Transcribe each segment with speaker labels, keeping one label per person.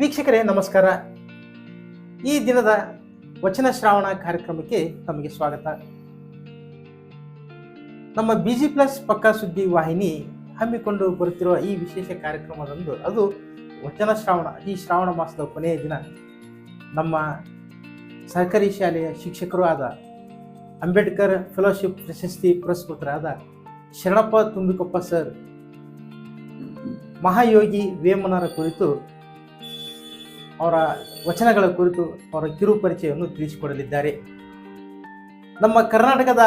Speaker 1: ವೀಕ್ಷಕರೇ, ನಮಸ್ಕಾರ. ಈ ದಿನದ ವಚನ ಶ್ರಾವಣ ಕಾರ್ಯಕ್ರಮಕ್ಕೆ ತಮಗೆ ಸ್ವಾಗತ. ನಮ್ಮ ಬಿ ಜಿ ಪ್ಲಸ್ ಪಕ್ಕಾ ಸುದ್ದಿ ವಾಹಿನಿ ಹಮ್ಮಿಕೊಂಡು ಬರುತ್ತಿರುವ ಈ ವಿಶೇಷ ಕಾರ್ಯಕ್ರಮದಂದು, ಅದು ವಚನ ಶ್ರಾವಣ, ಈ ಶ್ರಾವಣ ಮಾಸದ ಕೊನೆಯ ದಿನ. ನಮ್ಮ ಸರ್ಕಾರಿ ಶಾಲೆಯ ಶಿಕ್ಷಕರು ಆದ ಅಂಬೇಡ್ಕರ್ ಫೆಲೋಶಿಪ್ ಪ್ರಶಸ್ತಿ ಪುರಸ್ಕೃತರಾದ ಶರಣಪ್ಪ ತುಂಬಿಕೊಪ್ಪ ಸರ್, ಮಹಾಯೋಗಿ ವೇಮನರ ಕುರಿತು ಅವರ ವಚನಗಳ ಕುರಿತು ಅವರ ಕಿರು ಪರಿಚಯವನ್ನು ತಿಳಿಸಿಕೊಡಲಿದ್ದಾರೆ. ನಮ್ಮ ಕರ್ನಾಟಕದ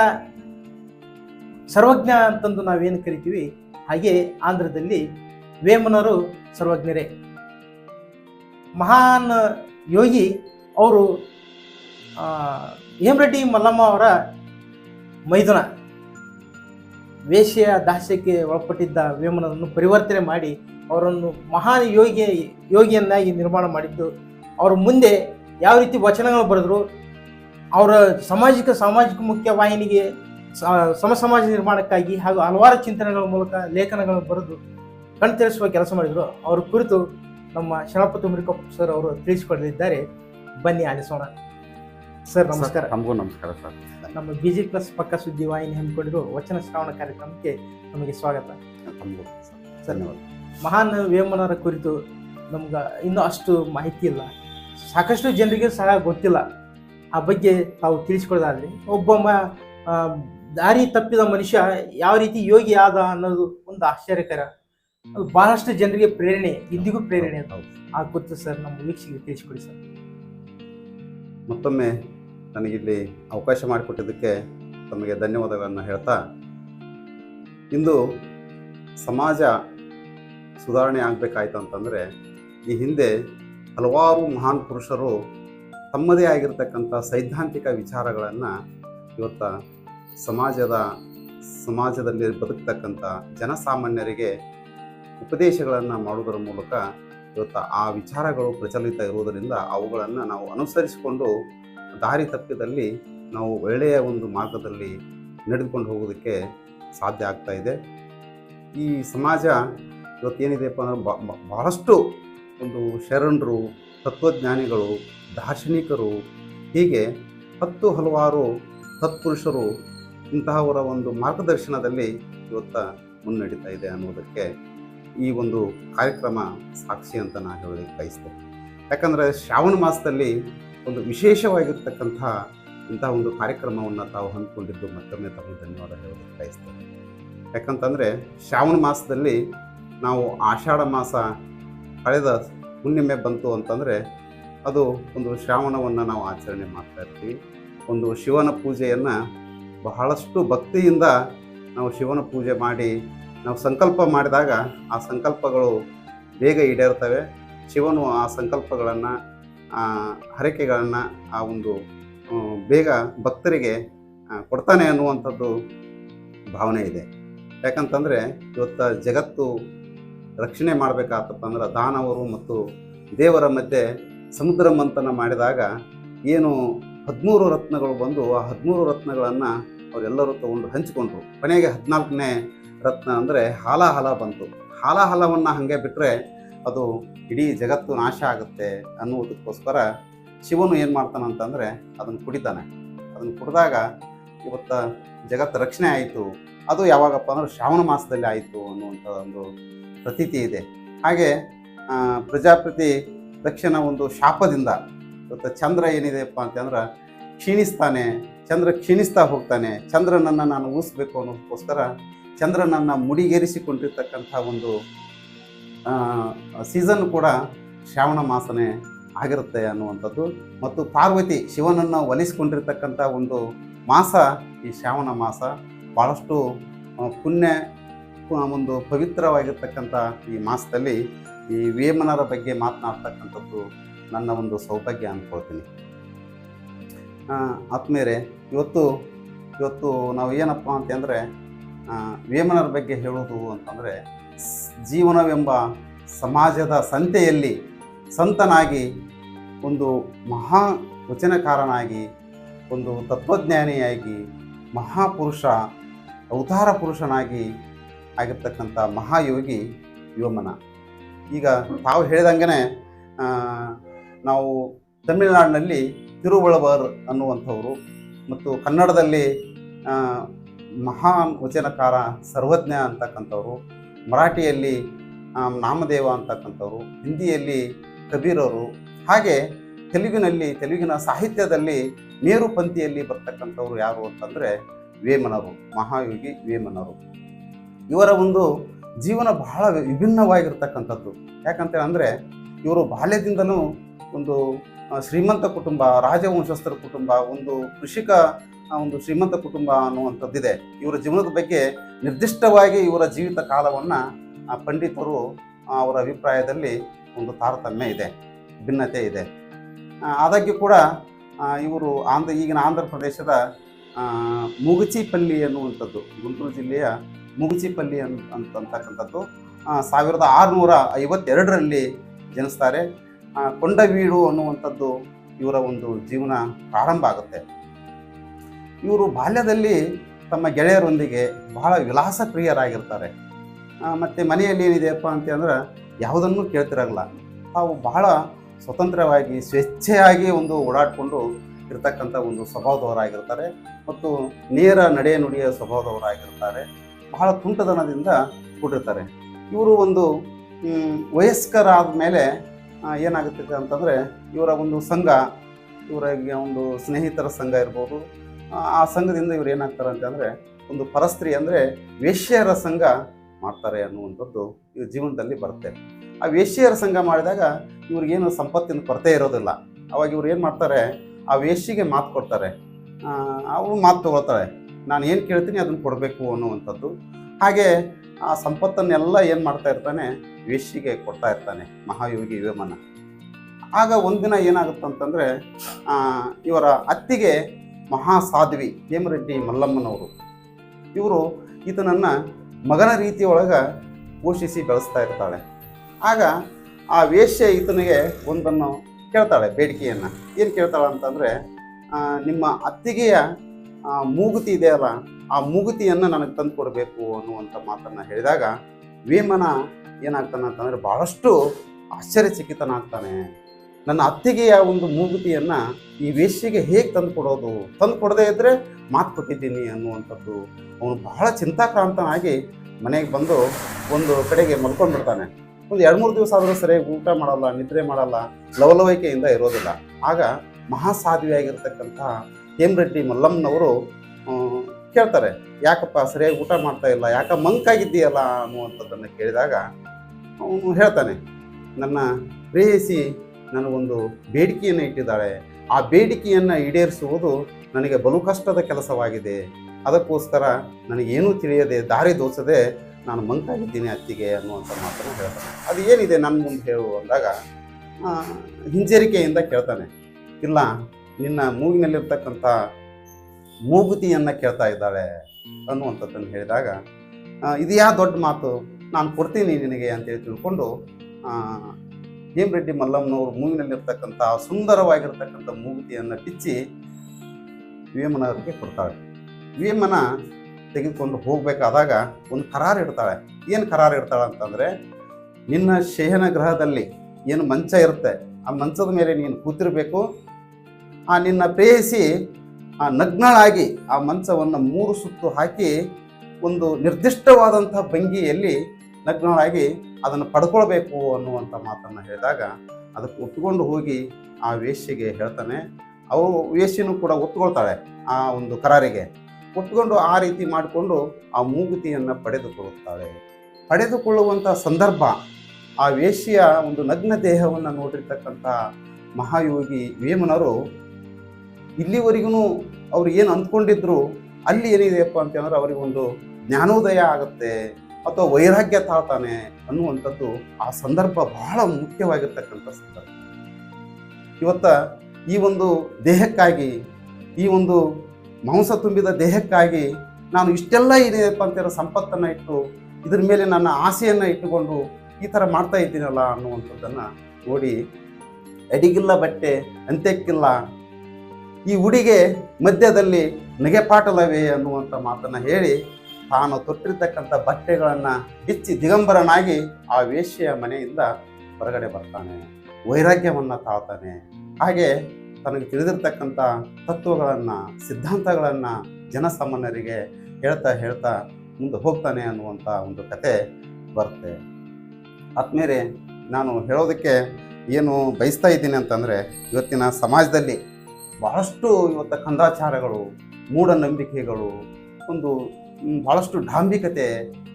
Speaker 1: ಸರ್ವಜ್ಞ ಅಂತಂದು ನಾವೇನು ಕರಿತೀವಿ? ಹಾಗೆ ಆಂಧ್ರದಲ್ಲಿ ವೇಮನರು ಸರ್ವಜ್ಞರೇ. ಮಹಾನ್ ಯೋಗಿ ಅವರು ಹೇಮರೆಡ್ಡಿ ಮಲ್ಲಮ್ಮ ಅವರ ಮೈದುನ. ವೇಶ್ಯ ದಾಸ್ಯಕ್ಕೆ ಒಳಪಟ್ಟಿದ್ದ ವೇಮನನ್ನು ಪರಿವರ್ತನೆ ಮಾಡಿ ಅವರನ್ನು ಮಹಾನ್ ಯೋಗಿ, ಯೋಗಿಯನ್ನಾಗಿ ನಿರ್ಮಾಣ ಮಾಡಿದ್ದು. ಅವರ ಮುಂದೆ ಯಾವ ರೀತಿ ವಚನಗಳು ಬರೆದ್ರು, ಅವರ ಸಾಮಾಜಿಕ ಸಾಮಾಜಿಕ ಮುಖ್ಯ ವಾಹಿನಿಗೆ ಸಮ ಸಮಾಜ ನಿರ್ಮಾಣಕ್ಕಾಗಿ ಹಾಗೂ ಹಲವಾರು ಚಿಂತನೆಗಳ ಮೂಲಕ ಲೇಖನಗಳನ್ನು ಬರೆದು ಕಣ್ತರಿಸುವ ಕೆಲಸ ಮಾಡಿದರು. ಅವರ ಕುರಿತು ನಮ್ಮ ಶರಣಪತಿ ಮುರಿಕಪ್ಪ ಸರ್ ಅವರು ತಿಳಿಸಿಕೊಡಲಿದ್ದಾರೆ. ಬನ್ನಿ ಆಲಿಸೋಣ. ಸರ್, ನಮಸ್ಕಾರ.
Speaker 2: ನಮಗೂ ನಮಸ್ಕಾರ ಸರ್.
Speaker 1: ನಮ್ಮ ಬಿ ಜಿ ಪ್ಲಸ್ ಪಕ್ಕ ಸುದ್ದಿ ವಾಹಿನಿ ಹಮ್ಮಿಕೊಂಡಿರುವ ವಚನ ಶ್ರಾವಣ ಕಾರ್ಯಕ್ರಮಕ್ಕೆ ನಮಗೆ ಸ್ವಾಗತ. ಧನ್ಯವಾದ. ಮಹಾನ್ ವೇಮನರ ಕುರಿತು ನಮ್ಗೆ ಇನ್ನೂ ಅಷ್ಟು ಮಾಹಿತಿ ಇಲ್ಲ. ಸಾಕಷ್ಟು ಜನರಿಗೆ ಸಹ ಗೊತ್ತಿಲ್ಲ. ಆ ಬಗ್ಗೆ ತಾವು ತಿಳಿಸ್ಕೊಳ್ಳೋದಾಗಲಿ ಒಬ್ಬ ಮ ದಾರಿ ತಪ್ಪಿದ ಮನುಷ್ಯ ಯಾವ ರೀತಿ ಯೋಗಿ ಆದ ಅನ್ನೋದು ಒಂದು ಆಶ್ಚರ್ಯಕರ. ಅದು ಬಹಳಷ್ಟು ಜನರಿಗೆ ಪ್ರೇರಣೆ, ಇಂದಿಗೂ ಪ್ರೇರಣೆ ಅಂತ ಆ ಕುರಿತು ಸರ್ ನಮ್ಮ ವೀಕ್ಷಕರಿಗೆ ತಿಳಿಸ್ಕೊಡಿ ಸರ್.
Speaker 2: ಮತ್ತೊಮ್ಮೆ ನನಗಿಲ್ಲಿ ಅವಕಾಶ ಮಾಡಿಕೊಟ್ಟಿದ್ದಕ್ಕೆ ತಮಗೆ ಧನ್ಯವಾದಗಳನ್ನು ಹೇಳ್ತಾ, ಇಂದು ಸಮಾಜ ಸುಧಾರಣೆ ಆಗಬೇಕಾಯ್ತು ಅಂತಂದರೆ, ಈ ಹಿಂದೆ ಹಲವಾರು ಮಹಾನ್ ಪುರುಷರು ತಮ್ಮದೇ ಆಗಿರತಕ್ಕಂಥ ಸೈದ್ಧಾಂತಿಕ ವಿಚಾರಗಳನ್ನು ಇವತ್ತ ಸಮಾಜದ, ಸಮಾಜದಲ್ಲಿ ಬದುಕ್ತಕ್ಕಂಥ ಜನಸಾಮಾನ್ಯರಿಗೆ ಉಪದೇಶಗಳನ್ನು ಮಾಡುವುದರ ಮೂಲಕ ಇವತ್ತು ಆ ವಿಚಾರಗಳು ಪ್ರಚಲಿತ ಇರುವುದರಿಂದ ಅವುಗಳನ್ನು ನಾವು ಅನುಸರಿಸಿಕೊಂಡು ದಾರಿ ತಪ್ಪಿದಲ್ಲಿ ನಾವು ಒಳ್ಳೆಯ ಒಂದು ಮಾರ್ಗದಲ್ಲಿ ನಡೆದುಕೊಂಡು ಹೋಗೋದಕ್ಕೆ ಸಾಧ್ಯ ಆಗ್ತಾ ಇದೆ. ಈ ಸಮಾಜ ಇವತ್ತೇನಿದೆಯಪ್ಪ ಅಂದರೆ ಬಹಳಷ್ಟು ಒಂದು ಶರಣರು, ತತ್ವಜ್ಞಾನಿಗಳು, ದಾರ್ಶನಿಕರು, ಹೀಗೆ ಹತ್ತು ಹಲವಾರು ತತ್ಪುರುಷರು ಇಂತಹವರ ಒಂದು ಮಾರ್ಗದರ್ಶನದಲ್ಲಿ ಇವತ್ತ ಮುನ್ನಡೀತಾ ಇದೆ ಅನ್ನೋದಕ್ಕೆ ಈ ಒಂದು ಕಾರ್ಯಕ್ರಮ ಸಾಕ್ಷಿ ಅಂತ ನಾನು ಹೇಳೋದಕ್ಕೆ ಬಯಸ್ತೇನೆ. ಯಾಕಂದರೆ ಶ್ರಾವಣ ಮಾಸದಲ್ಲಿ ಒಂದು ವಿಶೇಷವಾಗಿರ್ತಕ್ಕಂಥ ಇಂಥ ಒಂದು ಕಾರ್ಯಕ್ರಮವನ್ನು ತಾವು ಹಮ್ಮಿಕೊಂಡಿದ್ದು ಮತ್ತೊಮ್ಮೆ ತಮಗೆ ಧನ್ಯವಾದ ಹೇಳೋದಕ್ಕೆ ಬಯಸ್ತೇನೆ. ಯಾಕಂತಂದರೆ ಶ್ರಾವಣ ಮಾಸದಲ್ಲಿ ನಾವು ಆಷಾಢ ಮಾಸ ಕಳೆದ ಹುಣ್ಣಿಮೆ ಬಂತು ಅಂತಂದರೆ ಅದು ಒಂದು ಶ್ರಾವಣವನ್ನು ನಾವು ಆಚರಣೆ ಮಾಡ್ತಾ ಇರ್ತೀವಿ. ಒಂದು ಶಿವನ ಪೂಜೆಯನ್ನು ಬಹಳಷ್ಟು ಭಕ್ತಿಯಿಂದ ನಾವು ಶಿವನ ಪೂಜೆ ಮಾಡಿ ನಾವು ಸಂಕಲ್ಪ ಮಾಡಿದಾಗ ಆ ಸಂಕಲ್ಪಗಳು ಬೇಗ ಈಡೇರ್ತವೆ. ಶಿವನು ಆ ಸಂಕಲ್ಪಗಳನ್ನು ಹರಕೆಗಳನ್ನು ಆ ಒಂದು ಬೇಗ ಭಕ್ತರಿಗೆ ಕೊಡ್ತಾನೆ ಅನ್ನುವಂಥದ್ದು ಭಾವನೆ ಇದೆ. ಯಾಕಂತಂದರೆ ಇವತ್ತು ಜಗತ್ತು ರಕ್ಷಣೆ ಮಾಡಬೇಕಾತಪ್ಪ ಅಂದ್ರೆ ದಾನವರು ಮತ್ತು ದೇವರ ಮಧ್ಯೆ ಸಮುದ್ರ ಮಂಥನ ಮಾಡಿದಾಗ ಏನು ಹದಿಮೂರು ರತ್ನಗಳು ಬಂದು ಆ ಹದಿಮೂರು ರತ್ನಗಳನ್ನು ಅವರೆಲ್ಲರೂ ತಗೊಂಡು ಹಂಚಿಕೊಂಡ್ರು. ಕೊನೆಗೆ ಹದಿನಾಲ್ಕನೇ ರತ್ನ ಅಂದರೆ ಹಾಲಾಹಲ ಬಂತು. ಹಾಲಾಹಲವನ್ನು ಹಾಗೆ ಬಿಟ್ಟರೆ ಅದು ಇಡೀ ಜಗತ್ತು ನಾಶ ಆಗುತ್ತೆ ಅನ್ನುವುದಕ್ಕೋಸ್ಕರ ಶಿವನು ಏನು ಮಾಡ್ತಾನೆ ಅಂತಂದರೆ ಅದನ್ನು ಕುಡಿತಾನೆ. ಅದನ್ನು ಕುಡಿದಾಗ ಇವತ್ತು ಜಗತ್ತು ರಕ್ಷಣೆ ಆಯಿತು. ಅದು ಯಾವಾಗಪ್ಪ ಅಂದ್ರೆ ಶ್ರಾವಣ ಮಾಸದಲ್ಲಿ ಆಯಿತು ಅನ್ನುವಂಥ ಒಂದು ಪ್ರತೀತಿ ಇದೆ. ಹಾಗೆ ಪ್ರಜಾಪತಿ ದಕ್ಷಿಣ ಒಂದು ಶಾಪದಿಂದ ಇವತ್ತು ಚಂದ್ರ ಏನಿದೆಯಪ್ಪ ಅಂತಂದ್ರೆ ಕ್ಷೀಣಿಸ್ತಾನೆ. ಚಂದ್ರ ಕ್ಷೀಣಿಸ್ತಾ ಹೋಗ್ತಾನೆ. ಚಂದ್ರನನ್ನು ನಾನು ಊಹಿಸ್ಬೇಕು ಅನ್ನೋದಕ್ಕೋಸ್ಕರ ಚಂದ್ರನನ್ನು ಮುಡಿಗೇರಿಸಿಕೊಂಡಿರ್ತಕ್ಕಂಥ ಒಂದು ಸೀಸನ್ ಕೂಡ ಶ್ರಾವಣ ಮಾಸನೇ ಆಗಿರುತ್ತೆ ಅನ್ನುವಂಥದ್ದು. ಮತ್ತು ಪಾರ್ವತಿ ಶಿವನನ್ನು ಒಲಿಸಿಕೊಂಡಿರ್ತಕ್ಕಂಥ ಒಂದು ಮಾಸ ಈ ಶ್ರಾವಣ ಮಾಸ. ಭಾಳಷ್ಟು ಪುಣ್ಯ ಒಂದು ಪವಿತ್ರವಾಗಿರ್ತಕ್ಕಂಥ ಈ ಮಾಸದಲ್ಲಿ ಈ ವೇಮನರ ಬಗ್ಗೆ ಮಾತನಾಡ್ತಕ್ಕಂಥದ್ದು ನನ್ನ ಒಂದು ಸೌಭಾಗ್ಯ ಅಂದ್ಕೊಳ್ತೀನಿ. ಆತ್ಮೀಯರೇ, ಇವತ್ತು ಇವತ್ತು ನಾವು ಏನಪ್ಪ ಅಂತಂದರೆ ವೇಮನರ ಬಗ್ಗೆ ಹೇಳೋದು ಅಂತಂದರೆ ಜೀವನವೆಂಬ ಸಮಾಜದ ಸಂತೆಯಲ್ಲಿ ಸಂತನಾಗಿ ಒಂದು ಮಹಾ ವಚನಕಾರನಾಗಿ, ಒಂದು ತತ್ವಜ್ಞಾನಿಯಾಗಿ, ಮಹಾಪುರುಷ, ಅವತಾರ ಪುರುಷನಾಗಿ ಆಗಿರ್ತಕ್ಕಂಥ ಮಹಾಯೋಗಿ ಯೋಮನ ಈಗ ತಾವು ಹೇಳಿದಂಗೆ ನಾವು ತಮಿಳುನಾಡಿನಲ್ಲಿ ತಿರುವಳವರ್ ಅನ್ನುವಂಥವರು ಮತ್ತು ಕನ್ನಡದಲ್ಲಿ ಮಹಾನ್ ವಚನಕಾರ ಸರ್ವಜ್ಞ ಅಂತಕ್ಕಂಥವ್ರು. ಮರಾಠಿಯಲ್ಲಿ ನಾಮದೇವ ಅಂತಕ್ಕಂಥವ್ರು, ಹಿಂದಿಯಲ್ಲಿ ಕಬೀರವರು ಹಾಗೆ ತೆಲುಗಿನಲ್ಲಿ, ತೆಲುಗಿನ ಸಾಹಿತ್ಯದಲ್ಲಿ ಮೇರು ಪಂಥಿಯಲ್ಲಿ ಬರ್ತಕ್ಕಂಥವ್ರು ಯಾರು ಅಂತಂದರೆ ವೇಮನರು, ಮಹಾಯೋಗಿ ವೇಮನರು. ಇವರ ಒಂದು ಜೀವನ ಬಹಳ ವಿಭಿನ್ನವಾಗಿರ್ತಕ್ಕಂಥದ್ದು. ಯಾಕಂತ ಅಂದರೆ ಇವರು ಬಾಲ್ಯದಿಂದಲೂ ಒಂದು ಶ್ರೀಮಂತ ಕುಟುಂಬ, ರಾಜವಂಶಸ್ಥರ ಕುಟುಂಬ, ಒಂದು ಕೃಷಿಕ ಒಂದು ಶ್ರೀಮಂತ ಕುಟುಂಬ ಅನ್ನುವಂಥದ್ದಿದೆ. ಇವರ ಜೀವನದ ಬಗ್ಗೆ ನಿರ್ದಿಷ್ಟವಾಗಿ ಇವರ ಜೀವಿತ ಕಾಲವನ್ನು ಪಂಡಿತರು ಅವರ ಅಭಿಪ್ರಾಯದಲ್ಲಿ ಒಂದು ತಾರತಮ್ಯ ಇದೆ ಭಿನ್ನತೆ ಇದೆ. ಆ, ಆದಾಗ್ಯೂ ಕೂಡ ಇವರು ಆಂಧ್ರ ಈಗಿನ ಆಂಧ್ರ ಪ್ರದೇಶದ ಮುಗುಚಿಪಲ್ಲಿ ಅನ್ನುವಂಥದ್ದು ಗುಂಟೂರು ಜಿಲ್ಲೆಯ ಮುಗುಚಿಪಲ್ಲಿ ಅಂತ ಅಂತಕ್ಕಂಥದ್ದು ಆ, ಸಾವಿರದ ಆರುನೂರ ಐವತ್ತೆರಡರಲ್ಲಿ ಜನಿಸ್ತಾರೆ. ಕೊಂಡವೀಡು ಅನ್ನುವಂಥದ್ದು ಇವರ ಒಂದು ಜೀವನ ಪ್ರಾರಂಭ ಆಗುತ್ತೆ. ಇವರು ಬಾಲ್ಯದಲ್ಲಿ ತಮ್ಮ ಗೆಳೆಯರೊಂದಿಗೆ ಬಹಳ ವಿಲಾಸ ಪ್ರಿಯರಾಗಿರ್ತಾರೆ ಮತ್ತು ಮನೆಯಲ್ಲಿ ಏನಿದೆಯಪ್ಪ ಅಂತಂದ್ರೆ ಯಾವುದನ್ನು ಕೇಳ್ತಿರಲ್ಲ ತಾವು ಬಹಳ ಸ್ವತಂತ್ರವಾಗಿ, ಸ್ವೇಚ್ಛೆಯಾಗಿ ಒಂದು ಓಡಾಡಿಕೊಂಡು ಇರ್ತಕ್ಕಂಥ ಒಂದು ಸ್ವಭಾವದವರಾಗಿರ್ತಾರೆ ಮತ್ತು ನೇರ ನಡೆ ನುಡಿಯ ಸ್ವಭಾವದವರಾಗಿರ್ತಾರೆ. ಬಹಳ ತುಂಟತನದಿಂದ ಕೂಡಿರ್ತಾರೆ. ಇವರು ಒಂದು ವಯಸ್ಕರಾದ ಮೇಲೆ ಏನಾಗುತ್ತೆ ಅಂತಂದರೆ ಇವರ ಒಂದು ಸಂಘ ಇವರಿಗೆ ಒಂದು ಸ್ನೇಹಿತರ ಸಂಘ ಇರ್ಬೋದು ಆ, ಸಂಘದಿಂದ ಇವ್ರು ಏನಾಗ್ತಾರೆ ಅಂತಂದರೆ ಒಂದು ಪರಸ್ತ್ರೀ ಅಂದರೆ ವೇಶ್ಯರ ಸಂಘ ಮಾಡ್ತಾರೆ ಅನ್ನುವಂಥದ್ದು ಇವ್ರ ಜೀವನದಲ್ಲಿ ಬರುತ್ತೆ. ಆ ವೇಶ್ಯರ ಸಂಘ ಮಾಡಿದಾಗ ಇವ್ರಿಗೇನು ಸಂಪತ್ತಿನ ಕೊರತೆ ಇರೋದಿಲ್ಲ. ಅವಾಗ ಇವ್ರು ಏನು ಮಾಡ್ತಾರೆ ಆ ವೇಶ್ಯೆಗೆ ಮಾತು ಕೊಡ್ತಾರೆ. ಅವಳು ಮಾತು ತಗೊಳ್ತಾಳೆ ನಾನು ಏನು ಕೇಳ್ತೀನಿ ಅದನ್ನು ಕೊಡಬೇಕು ಅನ್ನುವಂಥದ್ದು. ಹಾಗೆ ಆ ಸಂಪತ್ತನ್ನೆಲ್ಲ ಏನು ಮಾಡ್ತಾ ಇರ್ತಾನೆ ವೇಶ್ಯೆಗೆ ಕೊಡ್ತಾ ಇರ್ತಾನೆ ಮಹಾಯೋಗಿ ವೇಮನ ಆಗ ಒಂದಿನ ಏನಾಗುತ್ತೆ ಅಂತಂದರೆ ಇವರ ಅತ್ತಿಗೆ ಮಹಾಸಾಧ್ವಿ ಹೇಮರೆಡ್ಡಿ ಮಲ್ಲಮ್ಮನವರು. ಇವರು ಈತನನ್ನು ಮಗನ ರೀತಿಯೊಳಗೆ ಪೋಷಿಸಿ ಬೆಳೆಸ್ತಾ ಇರ್ತಾಳೆ. ಆಗ ಆ ವೇಶ್ಯ ಈತನಿಗೆ ಒಂದನ್ನು ಕೇಳ್ತಾಳೆ ಬೇಡಿಕೆಯನ್ನು. ಏನು ಕೇಳ್ತಾಳೆ ಅಂತಂದರೆ ನಿಮ್ಮ ಅತ್ತಿಗೆಯ ಮೂಗುತಿ ಮೂಗುತಿ ಇದೆಯಲ್ಲ, ಆ ಮೂಗುತಿಯನ್ನು ನನಗೆ ತಂದು ಕೊಡಬೇಕು ಅನ್ನುವಂಥ ಮಾತನ್ನು ಹೇಳಿದಾಗ, ವೇಮನ ಏನಾಗ್ತಾನೆ ಅಂತಂದರೆ ಭಾಳಷ್ಟು ಆಶ್ಚರ್ಯಚಕಿತನಾಗ್ತಾನೆ. ನನ್ನ ಅತ್ತಿಗೆಯ ಒಂದು ಮೂಗುತಿಯನ್ನು ಈ ವೇಶ್ಯೆಗೆ ಹೇಗೆ ತಂದು ಕೊಡೋದು? ತಂದು ಕೊಡದೇ ಇದ್ದರೆ ಮಾತು ಕೊಟ್ಟಿದ್ದೀನಿ ಅನ್ನುವಂಥದ್ದು. ಅವನು ಬಹಳ ಚಿಂತಾಕ್ರಾಂತನಾಗಿ ಮನೆಗೆ ಬಂದು ಒಂದು ಕಡೆಗೆ ಮಲ್ಕೊಂಡ್ಬಿಡ್ತಾನೆ. ಒಂದು ಎರಡು ಮೂರು ದಿವಸ ಆದರೂ ಸರಿಯಾಗಿ ಊಟ ಮಾಡಲ್ಲ, ನಿದ್ರೆ ಮಾಡಲ್ಲ, ಲವಲವಿಕೆಯಿಂದ ಇರೋದಿಲ್ಲ. ಆಗ ಮಹಾಸಾಧ್ವಿಯಾಗಿರ್ತಕ್ಕಂಥ ಹೇಮರೆಡ್ಡಿ ಮಲ್ಲಮ್ಮನವರು ಕೇಳ್ತಾರೆ, ಯಾಕಪ್ಪ ಸರಿಯಾಗಿ ಊಟ ಮಾಡ್ತಾ ಇಲ್ಲ? ಯಾಕ ಮಂಕಾಗಿದ್ದೀಯಲ್ಲ? ಅನ್ನುವಂಥದ್ದನ್ನು ಕೇಳಿದಾಗ ಅವನು ಹೇಳ್ತಾನೆ, ನನ್ನ ಪ್ರೇಯಸಿ ನನಗೊಂದು ಬೇಡಿಕೆಯನ್ನು ಇಟ್ಟಿದ್ದಾಳೆ. ಆ ಬೇಡಿಕೆಯನ್ನು ಈಡೇರಿಸುವುದು ನನಗೆ ಬಲು ಕಷ್ಟದ ಕೆಲಸವಾಗಿದೆ. ಅದಕ್ಕೋಸ್ಕರ ನನಗೇನೂ ತಿಳಿಯದೆ, ದಾರಿ ದೋಚದೆ ನಾನು ಮಂಕಾಗಿದ್ದೀನಿ ಅತ್ತಿಗೆ ಅನ್ನುವಂಥ ಮಾತನ್ನು ಹೇಳ್ತಾನೆ. ಅದು ಏನಿದೆ ನನ್ನ ಮುಂದೆ ಹೇಳು ಅಂದಾಗ ಹಿಂಜರಿಕೆಯಿಂದ ಕೇಳ್ತಾನೆ. ಇಲ್ಲ, ನಿನ್ನ ಮೂಗಿನಲ್ಲಿರ್ತಕ್ಕಂಥ ಮೂಗುತಿಯನ್ನು ಕೇಳ್ತಾ ಇದ್ದಾಳೆ ಅನ್ನುವಂಥದ್ದನ್ನು ಹೇಳಿದಾಗ ಇದು ಯಾ ದೊಡ್ಡ ಮಾತು? ನಾನು ಕೊಡ್ತೀನಿ ನಿನಗೆ ಅಂತೇಳಿ ತಿಳ್ಕೊಂಡು ಹೇಮರೆಡ್ಡಿ ಮಲ್ಲಮ್ಮನವರು ಮೂವಿನಲ್ಲಿರ್ತಕ್ಕಂಥ ಸುಂದರವಾಗಿರ್ತಕ್ಕಂಥ ಮೂಗುತಿಯನ್ನು ಬಿಚ್ಚಿ ವೇಮನವರಿಗೆ ಕೊಡ್ತಾಳೆ. ವೇಮನ ತೆಗೆದುಕೊಂಡು ಹೋಗಬೇಕಾದಾಗ ಒಂದು ಕರಾರು ಇಡ್ತಾಳೆ. ಏನು ಕರಾರು ಇಡ್ತಾಳೆ ಅಂತಂದರೆ, ನಿನ್ನ ಶಯನ ಗ್ರಹದಲ್ಲಿ ಏನು ಮಂಚ ಇರುತ್ತೆ, ಆ ಮಂಚದ ಮೇಲೆ ನೀನು ಕೂತಿರಬೇಕು. ಆ ನಿನ್ನ ಪ್ರೇಯಸಿ, ಆ ನಗ್ನಳಾಗಿ ಆ ಮಂಚವನ್ನು ಮೂರು ಸುತ್ತು ಹಾಕಿ ಒಂದು ನಿರ್ದಿಷ್ಟವಾದಂಥ ಭಂಗಿಯಲ್ಲಿ ನಗ್ನಳಾಗಿ ಅದನ್ನು ಪಡ್ಕೊಳ್ಬೇಕು ಅನ್ನುವಂಥ ಮಾತನ್ನು ಹೇಳಿದಾಗ ಅದಕ್ಕೆ ಒಪ್ಪಿಕೊಂಡು ಹೋಗಿ ಆ ವೇಶ್ಯೆಗೆ ಹೇಳ್ತಾನೆ. ಅವು ವೇಶ್ಯನೂ ಕೂಡ ಒಪ್ಪಿಕೊಳ್ತಾಳೆ ಆ ಒಂದು ಕರಾರಿಗೆ. ಒಪ್ಪಿಕೊಂಡು ಆ ರೀತಿ ಮಾಡಿಕೊಂಡು ಆ ಮೂಗುತಿಯನ್ನು ಪಡೆದುಕೊಳ್ಳುತ್ತಾಳೆ. ಪಡೆದುಕೊಳ್ಳುವಂಥ ಸಂದರ್ಭ, ಆ ವೇಶ್ಯೆಯ ಒಂದು ನಗ್ನ ದೇಹವನ್ನು ನೋಡಿರ್ತಕ್ಕಂಥ ಮಹಾಯೋಗಿ ವೇಮನರು, ಇಲ್ಲಿವರೆಗೂ ಅವ್ರು ಏನು ಅಂದ್ಕೊಂಡಿದ್ರು, ಅಲ್ಲಿ ಏನಿದೆಯಪ್ಪ ಅಂತಂದ್ರೆ ಅವರಿಗೊಂದು ಜ್ಞಾನೋದಯ ಆಗುತ್ತೆ. ಅಥವಾ ವೈರಾಗ್ಯ ತಾಳ್ತಾನೆ ಅನ್ನುವಂಥದ್ದು ಆ ಸಂದರ್ಭ ಬಹಳ ಮುಖ್ಯವಾಗಿರ್ತಕ್ಕಂಥ ಸಂದರ್ಭ. ಇವತ್ತ ಈ ಒಂದು ದೇಹಕ್ಕಾಗಿ, ಈ ಒಂದು ಮಾಂಸ ತುಂಬಿದ ದೇಹಕ್ಕಾಗಿ ನಾನು ಇಷ್ಟೆಲ್ಲ ಇದೆಯಪ್ಪ ಅಂತಿರೋ ಸಂಪತ್ತನ್ನು ಇಟ್ಟು, ಇದ್ರ ಮೇಲೆ ನನ್ನ ಆಸೆಯನ್ನು ಇಟ್ಟುಕೊಂಡು ಈ ಥರ ಮಾಡ್ತಾ ಇದ್ದೀನಲ್ಲ ಅನ್ನುವಂಥದ್ದನ್ನು ನೋಡಿ, ಅಡಿಗಿಲ್ಲ ಬಟ್ಟೆ, ಅಂತ್ಯಕ್ಕಿಲ್ಲ. ಈ ಉಡಿಗೆ ಮಧ್ಯದಲ್ಲಿ ನಗೆಪಾಟಲವೇ ಅನ್ನುವಂಥ ಮಾತನ್ನು ಹೇಳಿ ತಾನು ತೊಟ್ಟಿರ್ತಕ್ಕಂಥ ಬಟ್ಟೆಗಳನ್ನು ಬಿಚ್ಚಿ ದಿಗಂಬರನಾಗಿ ಆ ವೇಶ್ಯೆಯ ಮನೆಯಿಂದ ಹೊರಗಡೆ ಬರ್ತಾನೆ, ವೈರಾಗ್ಯವನ್ನು ತಾಳ್ತಾನೆ. ಹಾಗೆ ತನಗೆ ತಿಳಿದಿರ್ತಕ್ಕಂಥ ತತ್ವಗಳನ್ನು, ಸಿದ್ಧಾಂತಗಳನ್ನು ಜನಸಾಮಾನ್ಯರಿಗೆ ಹೇಳ್ತಾ ಹೇಳ್ತಾ ಮುಂದೆ ಹೋಗ್ತಾನೆ ಅನ್ನುವಂಥ ಒಂದು ಕತೆ ಬರುತ್ತೆ. ಆದ್ಮೇಲೆ ನಾನು ಹೇಳೋದಕ್ಕೆ ಏನು ಬಯಸ್ತಾ ಇದ್ದೀನಿ ಅಂತಂದರೆ, ಇವತ್ತಿನ ಸಮಾಜದಲ್ಲಿ ಬಹಳಷ್ಟು ಇವತ್ತು ಕಂದಾಚಾರಗಳು, ಮೂಢನಂಬಿಕೆಗಳು ಒಂದು ಭಾಳಷ್ಟು ಡಾಂಬಿಕತೆ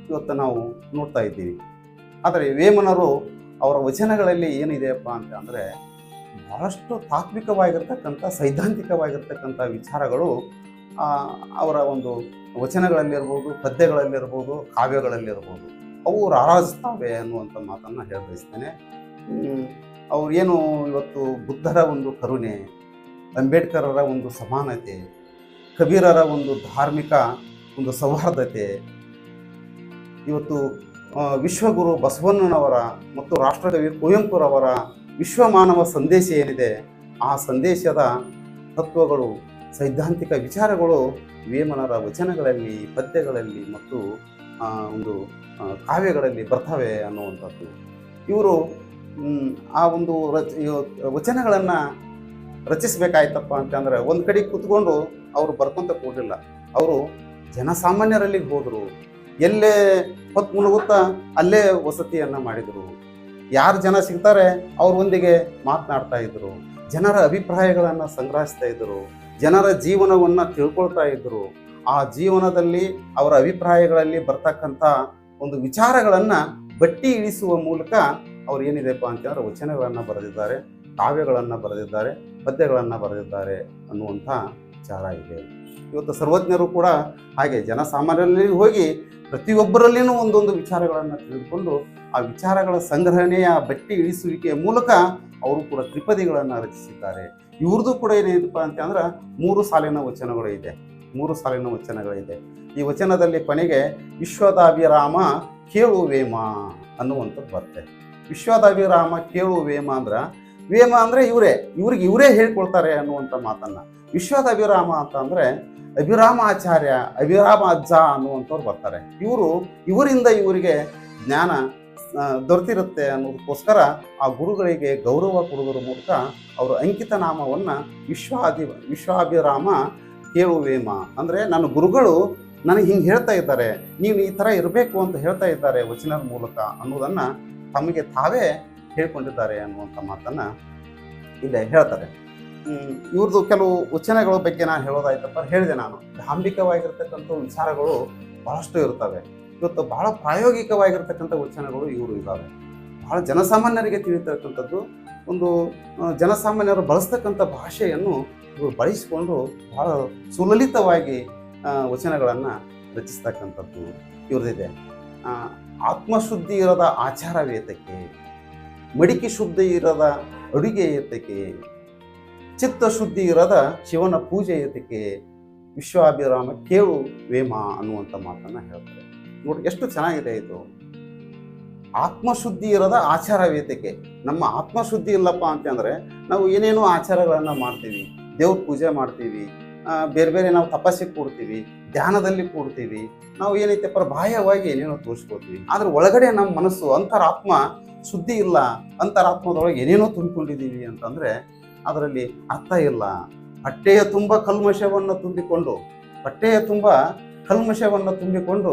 Speaker 2: ಇವತ್ತು ನಾವು ನೋಡ್ತಾ ಇದ್ದೀವಿ. ಆದರೆ ವೇಮನರು ಅವರ ವಚನಗಳಲ್ಲಿ ಏನಿದೆಯಪ್ಪ ಅಂತ ಅಂದರೆ, ಬಹಳಷ್ಟು ತಾತ್ವಿಕವಾಗಿರ್ತಕ್ಕಂಥ, ಸೈದ್ಧಾಂತಿಕವಾಗಿರ್ತಕ್ಕಂಥ ವಿಚಾರಗಳು ಅವರ ಒಂದು ವಚನಗಳಲ್ಲಿರ್ಬೋದು, ಪದ್ಯಗಳಲ್ಲಿರ್ಬೋದು, ಕಾವ್ಯಗಳಲ್ಲಿರ್ಬೋದು, ಅವು ರಾರಾಜಿಸ್ತಾವೆ ಅನ್ನುವಂಥ ಮಾತನ್ನು ಹೇಳಬಯಸ್ತೇನೆ ಅವ್ರು ಏನು ಇವತ್ತು ಬುದ್ಧರ ಒಂದು ಕರುಣೆ, ಅಂಬೇಡ್ಕರರ ಒಂದು ಸಮಾನತೆ ಕಬೀರರ ಒಂದು ಧಾರ್ಮಿಕ ಒಂದು ಸೌಹಾರ್ದತೆ. ಇವತ್ತು ವಿಶ್ವಗುರು ಬಸವಣ್ಣನವರ ಮತ್ತು ರಾಷ್ಟ್ರಕವಿ ಕುವೆಂಪುರವರ ವಿಶ್ವಮಾನವ ಸಂದೇಶ ಏನಿದೆ, ಆ ಸಂದೇಶದ ತತ್ವಗಳು, ಸೈದ್ಧಾಂತಿಕ ವಿಚಾರಗಳು ವೇಮನರ ವಚನಗಳಲ್ಲಿ, ಪದ್ಯಗಳಲ್ಲಿ ಮತ್ತು ಒಂದು ಕಾವ್ಯಗಳಲ್ಲಿ ಬರ್ತವೆ ಅನ್ನುವಂಥದ್ದು. ಇವರು ಆ ಒಂದು ರಚ, ವಚನಗಳನ್ನು ರಚಿಸಬೇಕಾಯ್ತಪ್ಪ ಅಂತಂದ್ರೆ ಒಂದು ಕಡೆ ಕೂತ್ಕೊಂಡು ಅವರು ಬರ್ಕೊಂತ ಕೂಡಲಿಲ್ಲ ಅವರು ಜನಸಾಮಾನ್ಯರಲ್ಲಿ ಹೋದರು. ಎಲ್ಲೇ ಹೊತ್ತು ಮುಳುಗುತ್ತಾ ಅಲ್ಲೇ ವಸತಿಯನ್ನು ಮಾಡಿದರು. ಯಾರು ಜನ ಸಿಗ್ತಾರೆ ಅವ್ರೊಂದಿಗೆ ಮಾತನಾಡ್ತಾ ಇದ್ರು. ಜನರ ಅಭಿಪ್ರಾಯಗಳನ್ನು ಸಂಗ್ರಹಿಸ್ತಾ ಇದ್ದರು ಜನರ ಜೀವನವನ್ನು ತಿಳ್ಕೊಳ್ತಾ ಇದ್ದರು ಆ ಜೀವನದಲ್ಲಿ ಅವರ ಅಭಿಪ್ರಾಯಗಳಲ್ಲಿ ಬರ್ತಕ್ಕಂಥ ಒಂದು ವಿಚಾರಗಳನ್ನು ಬಟ್ಟಿ ಇಳಿಸುವ ಮೂಲಕ ಅವ್ರು ಏನಿದೆಪ್ಪ ಅಂತಂದ್ರೆ ವಚನಗಳನ್ನು ಬರೆದಿದ್ದಾರೆ. ಕಾವ್ಯಗಳನ್ನು ಬರೆದಿದ್ದಾರೆ, ಪದ್ಯಗಳನ್ನು ಬರೆದಿದ್ದಾರೆ ಅನ್ನುವಂಥ ವಿಚಾರ ಇದೆ. ಇವತ್ತು ಸರ್ವಜ್ಞರು ಕೂಡ ಹಾಗೆ ಜನಸಾಮಾನ್ಯರಲ್ಲಿ ಹೋಗಿ ಪ್ರತಿಯೊಬ್ಬರಲ್ಲಿನೂ ಒಂದೊಂದು ವಿಚಾರಗಳನ್ನು ತಿಳಿದುಕೊಂಡು ಆ ವಿಚಾರಗಳ ಸಂಗ್ರಹಣೆಯ ಬಟ್ಟಿ ಇಳಿಸುವಿಕೆಯ ಮೂಲಕ ಅವರು ಕೂಡ ತ್ರಿಪದಿಗಳನ್ನು ರಚಿಸಿದ್ದಾರೆ. ಇವ್ರದ್ದು ಕೂಡ ಏನಿದೆಪ್ಪ ಅಂತಂದ್ರೆ ಮೂರು ಸಾಲಿನ ವಚನಗಳು ಇದೆ. ಮೂರು ಸಾಲಿನ ವಚನಗಳಿದೆ. ಈ ವಚನದಲ್ಲಿ ಕೊನೆಗೆ ವಿಶ್ವದಾಭಿರಾಮ ಕೇಳು ವೇಮ ಅನ್ನುವಂಥದ್ದು ಬರುತ್ತೆ. ವಿಶ್ವದಾಭಿರಾಮ ಕೇಳು ವೇಮ ಅಂದ್ರೆ ವೇಮ ಅಂದ್ರೆ ಇವರೇ. ಇವ್ರಿಗೆ ಇವರೇ ಹೇಳ್ಕೊಳ್ತಾರೆ ಅನ್ನುವಂಥ ಮಾತನ್ನು. ವಿಶ್ವದ ಅಭಿರಾಮ ಅಂತ ಅಂದ್ರೆ ಅಭಿರಾಮ ಆಚಾರ್ಯ ಅಭಿರಾಮ ಅಜ್ಜ ಅನ್ನುವಂಥವ್ರು ಬರ್ತಾರೆ. ಇವರು, ಇವರಿಂದ ಇವರಿಗೆ ಜ್ಞಾನ ದೊರೆತಿರುತ್ತೆ ಅನ್ನೋದಕ್ಕೋಸ್ಕರ ಆ ಗುರುಗಳಿಗೆ ಗೌರವ ಕೊಡುವುದರ ಮೂಲಕ ಅವರು ಅಂಕಿತ ನಾಮವನ್ನು ವಿಶ್ವಾಧಿ ವಿಶ್ವಾಭಿರಾಮ ಕೇಳುವೇಮ ಅಂದರೆ ನನ್ನ ಗುರುಗಳು ನನಗೆ ಹಿಂಗೆ ಹೇಳ್ತಾ ಇದ್ದಾರೆ. ನೀವು ಈ ಥರ ಇರಬೇಕು ಅಂತ ಹೇಳ್ತಾ ಇದ್ದಾರೆ ವಚನದ ಮೂಲಕ ಅನ್ನೋದನ್ನು ತಮಗೆ ತಾವೇ ಹೇಳ್ಕೊಂಡಿದ್ದಾರೆ ಅನ್ನುವಂಥ ಮಾತನ್ನು ಇಲ್ಲೇ ಹೇಳ್ತಾರೆ. ಇವ್ರದ್ದು ಕೆಲವು ವಚನಗಳ ಬಗ್ಗೆ ನಾನು ಹೇಳೋದಾಯ್ತಪ್ಪ ಹೇಳಿದೆ ನಾನು. ಧಾಂಬಿಕವಾಗಿರ್ತಕ್ಕಂಥ ವಿಚಾರಗಳು ಬಹಳಷ್ಟು ಇರ್ತವೆ. ಇವತ್ತು ಬಹಳ ಪ್ರಾಯೋಗಿಕವಾಗಿರ್ತಕ್ಕಂಥ ವಚನಗಳು ಇವರು ಇದ್ದಾವೆ ಬಹಳ ಜನಸಾಮಾನ್ಯರಿಗೆ ತಿಳಿತಕ್ಕಂಥದ್ದು ಒಂದು ಜನಸಾಮಾನ್ಯರು ಬಳಸ್ತಕ್ಕಂಥ ಭಾಷೆಯನ್ನು ಇವರು ಬಳಸಿಕೊಂಡು ಬಹಳ ಸುಲಲಿತವಾಗಿ ವಚನಗಳನ್ನು ರಚಿಸ್ತಕ್ಕಂಥದ್ದು ಇವ್ರದಿದೆ. ಆತ್ಮಶುದ್ಧಿ ಇರದ ಆಚಾರವೇತಕ್ಕೆ ಮಡಿಕೆ ಶುದ್ಧಿ ಇರದ ಅಡುಗೆ ಚಿತ್ತ ಶುದ್ಧಿ ಇರದ ಶಿವನ ಪೂಜೆ ಏತಕ್ಕೆ ವಿಶ್ವಾಭಿರಾಮ ಕೇಳು ವೇಮ ಅನ್ನುವಂಥ ಮಾತನ್ನು ಹೇಳ್ತಾರೆ. ನೋಡಿ ಎಷ್ಟು ಚೆನ್ನಾಗಿದೆ ಇದು. ಆತ್ಮಶುದ್ಧಿ ಇರದ ಆಚಾರ ವೇತಿಕೆ ನಮ್ಮ ಆತ್ಮಶುದ್ಧಿ ಇಲ್ಲಪ್ಪ ಅಂತಂದ್ರೆ ನಾವು ಏನೇನೋ ಆಚಾರಗಳನ್ನು ಮಾಡ್ತೀವಿ. ದೇವ್ರ ಪೂಜೆ ಮಾಡ್ತೀವಿ. ಬೇರೆ ಬೇರೆ ನಾವು ತಪಸ್ಸಿಗೆ ಕೂಡ್ತೀವಿ, ಧ್ಯಾನದಲ್ಲಿ ಕೂಡ್ತೀವಿ. ನಾವು ಏನೈತೆಪ್ಪ ಬಾಹ್ಯವಾಗಿ ಏನೇನೋ ತೋರಿಸ್ಕೊಳ್ತೀವಿ ಆದರೆ ಒಳಗಡೆ ನಮ್ಮ ಮನಸ್ಸು, ಅಂತರಾತ್ಮ ಶುದ್ಧಿ ಇಲ್ಲ, ಅಂತರಾತ್ಮದೊಳಗೆ ಏನೇನೋ ತುಂಬಿಕೊಂಡಿದ್ದೀವಿ ಅಂತಂದರೆ ಅದರಲ್ಲಿ ಅರ್ಥ ಇಲ್ಲ. ಹೊಟ್ಟೆಯ ತುಂಬ ಕಲ್ಮಶವನ್ನು ತುಂಬಿಕೊಂಡು ಹೊಟ್ಟೆಯ ತುಂಬ ಕಲ್ಮಶವನ್ನು ತುಂಬಿಕೊಂಡು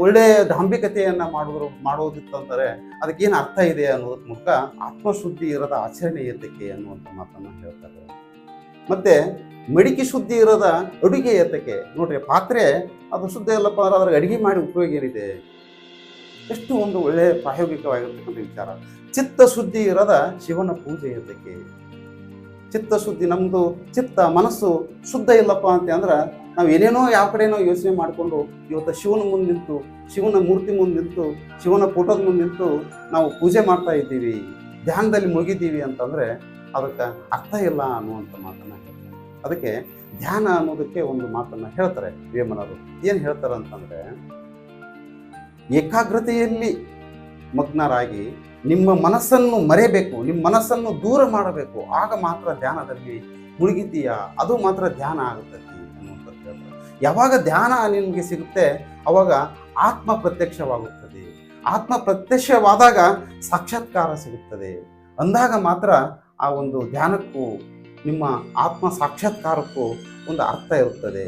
Speaker 2: ಒಳ್ಳೆಯ ದಾಂಭಿಕತೆಯನ್ನು ಮಾಡಿದ್ರು ಮಾಡೋದಿತ್ತಂದರೆ ಅದಕ್ಕೇನು ಅರ್ಥ ಇದೆ ಅನ್ನೋದ್ರ ಮೂಲಕ ಆತ್ಮಶುದ್ಧಿ ಇರದ ಆಚರಣೆ ಏತಕ್ಕೆ ಅನ್ನುವಂಥ ಮಾತನ್ನು ಹೇಳ್ತಾರೆ ಮತ್ತು ಮಡಿಕೆ ಶುದ್ಧಿ ಇರದ ಅಡುಗೆ ಏತಕ್ಕೆ ನೋಡ್ರಿ ಪಾತ್ರೆ ಅದು ಶುದ್ಧ ಇಲ್ಲಪ್ಪ ಅಂದ್ರೆ ಅದ್ರಾಗ ಅಡುಗೆ ಮಾಡಿ ಉಪಯೋಗ ಏನಿದೆ? ಎಷ್ಟು ಒಂದು ಒಳ್ಳೆಯ ಪ್ರಾಯೋಗಿಕವಾಗಿರ್ತಕ್ಕಂಥ ವಿಚಾರ. ಚಿತ್ತ ಶುದ್ಧಿ ಇರದ ಶಿವನ ಪೂಜೆ ಏತಕ್ಕೆ ಚಿತ್ತ ಶುದ್ಧಿ ನಮ್ಮದು ಚಿತ್ತ ಮನಸ್ಸು ಶುದ್ಧ ಇಲ್ಲಪ್ಪ ಅಂತ ಅಂದ್ರೆ ನಾವು ಏನೇನೋ ಯಾವ ಕಡೆನೋ ಯೋಚನೆ ಮಾಡಿಕೊಂಡು ಇವತ್ತು ಶಿವನ ಮುಂದೆ ನಿಂತು, ಶಿವನ ಮೂರ್ತಿ ಮುಂದೆ ನಿಂತು, ಶಿವನ ಫೋಟೋದ ಮುಂದೆ ನಿಂತು ನಾವು ಪೂಜೆ ಮಾಡ್ತಾ ಇದ್ದೀವಿ, ಧ್ಯಾನದಲ್ಲಿ ಮುಳುಗಿದ್ದೀವಿ ಅಂತಂದರೆ ಅದಕ್ಕೆ ಅರ್ಥ ಇಲ್ಲ ಅನ್ನುವಂಥ ಮಾತನ್ನು ಅದಕ್ಕೆ ಧ್ಯಾನ ಅನ್ನೋದಕ್ಕೆ ಒಂದು ಮಾತನ್ನು ಹೇಳ್ತಾರೆ ವೇಮನರು ಏನು ಹೇಳ್ತಾರೆ ಅಂತಂದರೆ ಏಕಾಗ್ರತೆಯಲ್ಲಿ ಮಗ್ನರಾಗಿ ನಿಮ್ಮ ಮನಸ್ಸನ್ನು ಮರೆಯಬೇಕು, ನಿಮ್ಮ ಮನಸ್ಸನ್ನು ದೂರ ಮಾಡಬೇಕು. ಆಗ ಮಾತ್ರ ಧ್ಯಾನದಲ್ಲಿ ಮುಳುಗಿದ್ದೀಯಾ? ಅದು ಮಾತ್ರ ಧ್ಯಾನ ಆಗುತ್ತದೆ ಯಾವಾಗ ಧ್ಯಾನ ನಿಮಗೆ ಸಿಗುತ್ತೆ, ಅವಾಗ ಆತ್ಮ ಪ್ರತ್ಯಕ್ಷವಾಗುತ್ತದೆ. ಆತ್ಮ ಪ್ರತ್ಯಕ್ಷವಾದಾಗ ಸಾಕ್ಷಾತ್ಕಾರ ಸಿಗುತ್ತದೆ. ಅಂದಾಗ ಮಾತ್ರ ಆ ಒಂದು ಧ್ಯಾನಕ್ಕೂ, ನಿಮ್ಮ ಆತ್ಮ ಸಾಕ್ಷಾತ್ಕಾರಕ್ಕೂ ಒಂದು ಅರ್ಥ ಇರುತ್ತದೆ.